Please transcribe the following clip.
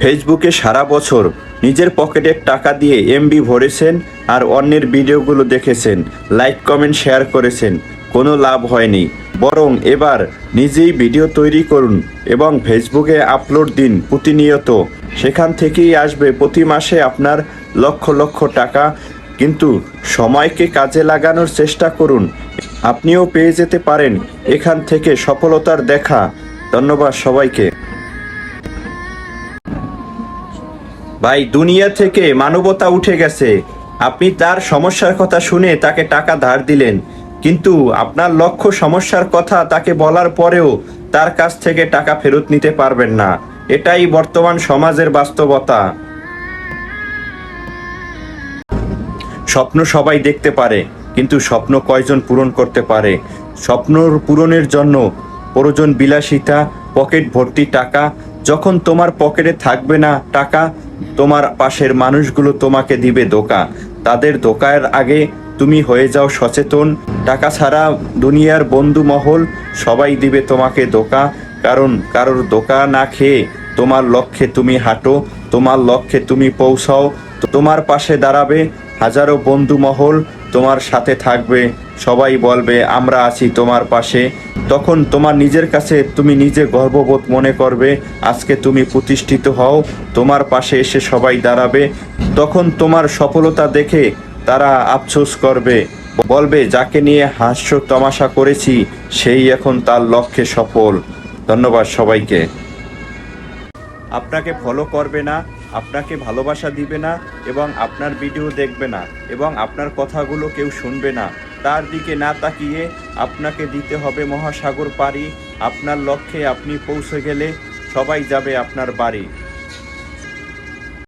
ফেসবুকে সারা বছর নিজের পকেটের টাকা দিয়ে এমবি ভরেছেন আর অন্যের ভিডিওগুলো দেখেছেন, লাইক, কমেন্ট, শেয়ার করেছেন। কোনো লাভ হয়নি। বরং এবার নিজেই ভিডিও তৈরি করুন এবং ফেসবুকে আপলোড দিন প্রতিনিয়ত। সেখান থেকেই আসবে প্রতি মাসে আপনার লক্ষ লক্ষ টাকা। কিন্তু সময়কে কাজে লাগানোর চেষ্টা করুন। আপনিও পেয়ে যেতে পারেন এখান থেকে সফলতার দেখা। ধন্যবাদ সবাইকে। ভাই, দুনিয়া থেকে মানবতা উঠে গেছে। আপনি তার সমস্যার কথা শুনে তাকে টাকা ধার দিলেন। কিন্তু আপনার লক্ষ্য সমস্যার কথা তাকে বলার পরেও তার কাছ থেকে টাকা ফেরত নিতে পারবেন না। এটাই বর্তমান সমাজের বাস্তবতা। স্বপ্ন সবাই দেখতে পারে, কিন্তু স্বপ্ন কয়জন পূরণ করতে পারে? স্বপ্ন পূরণের জন্য প্রয়োজন বিলাসিতা, পকেট ভর্তি টাকা। যখন তোমার পকেটে থাকবে না টাকা তোমার পাশের মানুষগুলো তোমাকে দিবে দোকা তাদের দোকায়ের আগে তুমি হয়ে যাও সচেতন। টাকা ছাড়া দুনিয়ার বন্ধু মহল সবাই দিবে তোমাকে দোকা কারণ কারোর দোকা না খেয়ে তোমার লক্ষ্যে তুমি হাঁটো, তোমার লক্ষ্যে তুমি পৌঁছাও, তোমার পাশে দাঁড়াবে হাজারো বন্ধু মহল তোমার সাথে থাকবে। সবাই বলবে, আমরা আছি তোমার পাশে। তখন তোমার নিজের কাছে তুমি নিজে গর্ববোধ মনে করবে, আজকে তুমি প্রতিষ্ঠিত হও, তোমার পাশে এসে সবাই দাঁড়াবে। তখন তোমার সফলতা দেখে তারা আফসোস করবে, বলবে, যাকে নিয়ে হাস্য তমাশা করেছি, সেই এখন তার লক্ষ্যে সফল। ধন্যবাদ সবাইকে। আপনাকে ফলো করবে না আপনাকে ভালোবাসা দিবে না এবং আপনার ভিডিও দেখবে না এবং আপনার কথাগুলো কেউ শুনবে না। তার দিকে না তাকিয়ে আপনাকে দিতে হবে মহাসাগর পারি আপনার লক্ষ্যে আপনি পৌঁছে গেলে সবাই যাবে আপনার বাড়ি।